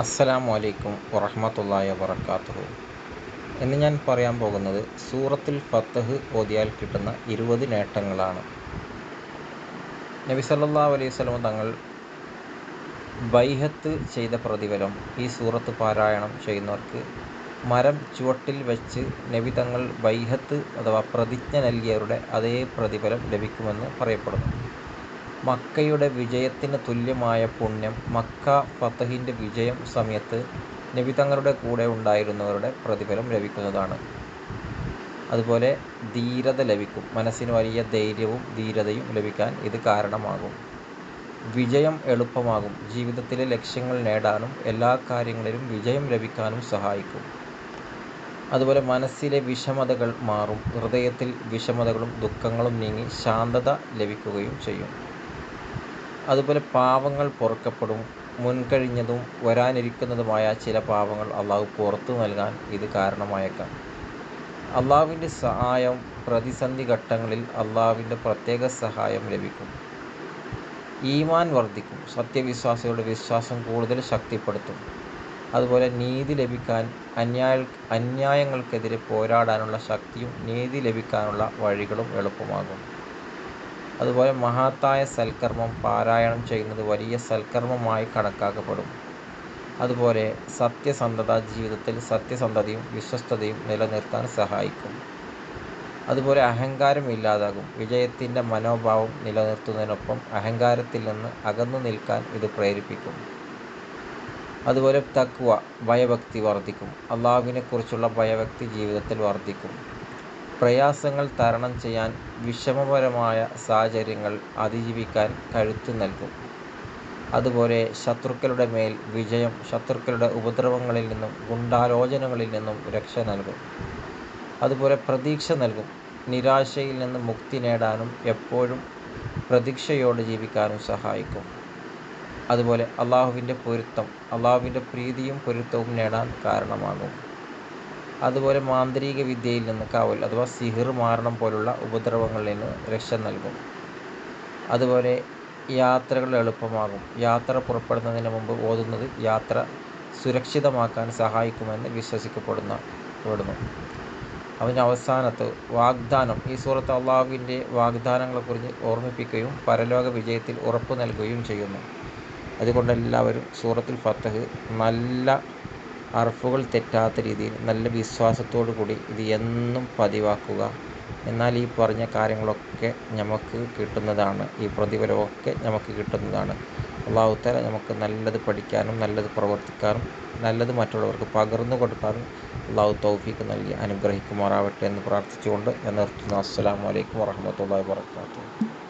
അസ്സലാമു അലൈക്കും വറഹ്മത്തുള്ളാഹി വബറകാതുഹു ഇന്ന് ഞാൻ പറയാൻ പോകുന്നത് സൂറത്തുൽ ഫത്തഹ് ഓതിയാൽ കിട്ടുന്ന ഇരുപത് നേട്ടങ്ങളാണ്. നബി സല്ലല്ലാഹു അലൈഹി വസല്ലം തങ്ങൾ ബൈഹത്ത് ചെയ്ത പ്രതിഫലം ഈ സൂറത്ത് പാരായണം ചെയ്യുന്നവർക്ക് മരം ചുവട്ടിൽ വെച്ച് നബി തങ്ങൾ ബൈഹത്ത് അഥവാ പ്രതിജ്ഞ നൽകിയവരുടെ അതേ പ്രതിഫലം ലഭിക്കുമെന്ന് പറയപ്പെടുന്നു. മക്കയുടെ വിജയത്തിന് തുല്യമായ പുണ്യം മക്ക ഫത്തഹിന്റെ വിജയം സമയത്ത് നബി തങ്ങളുടെ കൂടെ ഉണ്ടായിരുന്നവരുടെ പ്രതിഫലം ലഭിക്കുന്നതാണ്. അതുപോലെ ധീരത ലഭിക്കും. മനസ്സിന് വലിയ ധൈര്യവും ധീരതയും ലഭിക്കാൻ ഇത് കാരണമാകും. വിജയം എളുപ്പമാകും. ജീവിതത്തിലെ ലക്ഷ്യങ്ങൾ നേടാനും എല്ലാ കാര്യങ്ങളിലും വിജയം ലഭിക്കാനും സഹായിക്കും. അതുപോലെ മനസ്സിലെ വിഷമതകൾ മാറും. ഹൃദയത്തിൽ വിഷമതകളും ദുഃഖങ്ങളും നീങ്ങി ശാന്തത ലഭിക്കുകയും ചെയ്യും. അതുപോലെ പാപങ്ങൾ പൊറുക്കപ്പെടും മുൻകഴിഞ്ഞതും വരാനിരിക്കുന്നതുമായ ചില പാപങ്ങൾ അള്ളാഹു പുറത്തു നൽകാൻ ഇത് കാരണമായേക്കാം. അള്ളാഹുവിന്റെ സഹായം പ്രതിസന്ധി ഘട്ടങ്ങളിൽ അള്ളാഹുവിന്റെ പ്രത്യേക സഹായം ലഭിക്കും. ഈമാൻ വർദ്ധിക്കും സത്യവിശ്വാസികളുടെ വിശ്വാസം കൂടുതൽ ശക്തിപ്പെടുത്തും. അതുപോലെ നീതി ലഭിക്കാൻ അന്യായ അന്യായങ്ങൾക്കെതിരെ പോരാടാനുള്ള ശക്തിയും നീതി ലഭിക്കാനുള്ള വഴികളും എളുപ്പമാകും. അതുപോലെ മഹത്തായ സൽക്കർമ്മം പാരായണം ചെയ്യുന്നത് വലിയ സൽക്കർമ്മമായി കണക്കാക്കപ്പെടും. അതുപോലെ സത്യസന്ധത ജീവിതത്തിൽ സത്യസന്ധതയും വിശ്വസ്തതയും നിലനിർത്താൻ സഹായിക്കും. അതുപോലെ അഹങ്കാരം ഇല്ലാതാകും. വിജയത്തിന്റെ മനോഭാവം നിലനിർത്തുന്നതിനൊപ്പം അഹങ്കാരത്തിൽ നിന്ന് അകന്നു നിൽക്കാൻ ഇത് പ്രേരിപ്പിക്കും. അതുപോലെ തക്വ ഭയഭക്തി വർദ്ധിക്കും. അള്ളാഹുവിനെക്കുറിച്ചുള്ള ഭയഭക്തി ജീവിതത്തിൽ വർദ്ധിക്കും. പ്രയാസങ്ങൾ തരണം ചെയ്യാൻ വിഷമപരമായ സാഹചര്യങ്ങൾ അതിജീവിക്കാൻ കഴുത്തു നൽകും. അതുപോലെ ശത്രുക്കളുടെ മേൽ വിജയം ശത്രുക്കളുടെ ഉപദ്രവങ്ങളിൽ നിന്നും ഗുണ്ടാലോചനകളിൽ നിന്നും രക്ഷ നൽകും. അതുപോലെ പ്രതീക്ഷ നൽകും. നിരാശയിൽ നിന്ന് മുക്തി നേടാനും എപ്പോഴും പ്രതീക്ഷയോടെ ജീവിക്കാനും സഹായിക്കും. അതുപോലെ അള്ളാഹുവിന്റെ പൊരുത്തം അള്ളാഹുവിന്റെ പ്രീതിയും പൊരുത്തവും നേടാൻ കാരണമാകും. അതുപോലെ മാന്ത്രിക വിദ്യയിൽ നിന്ന് കാവൽ അഥവാ സിഹിർ മാരണം പോലുള്ള ഉപദ്രവങ്ങളിൽ നിന്ന് രക്ഷ നൽകും. അതുപോലെ യാത്രകൾ എളുപ്പമാകും. യാത്ര പുറപ്പെടുന്നതിന് മുമ്പ് ഓതുന്നത് യാത്ര സുരക്ഷിതമാക്കാൻ സഹായിക്കുമെന്ന് വിശ്വസിക്കപ്പെടുന്ന. പെടുന്നു അതിന് അവസാനത്ത് വാഗ്ദാനം. ഈ സൂറത്ത് അള്ളാഹുവിന്റെ വാഗ്ദാനങ്ങളെക്കുറിച്ച് ഓർമ്മിപ്പിക്കുകയും പരലോക വിജയത്തിൽ ഉറപ്പു നൽകുകയും ചെയ്യുന്നു. അതുകൊണ്ട് എല്ലാവരും സൂറത്തുൽ ഫത്തഹ് നല്ല അർഫുകൾ തെറ്റാത്ത രീതിയിൽ നല്ല വിശ്വാസത്തോടു കൂടി ഇത് എന്നും പതിവാക്കുക. എന്നാൽ ഈ പറഞ്ഞ കാര്യങ്ങളൊക്കെ നമുക്ക് കിട്ടുന്നതാണ്. ഈ പ്രതിഫലമൊക്കെ നമുക്ക് കിട്ടുന്നതാണ്. അള്ളാഹുത്തല നമുക്ക് നല്ലത് പഠിക്കാനും നല്ലത് പ്രവർത്തിക്കാനും നല്ലത് മറ്റുള്ളവർക്ക് പകർന്നു കൊടുക്കാനും അള്ളാഹു തൗഫീക്ക് നൽകി അനുഗ്രഹിക്കുമാറാവട്ടെ എന്ന് പ്രാർത്ഥിച്ചുകൊണ്ട് ഞാൻ നിർത്തുന്നു. അസ്സലാമു അലൈക്കും വറഹമത്തല്ലാ വാത്തു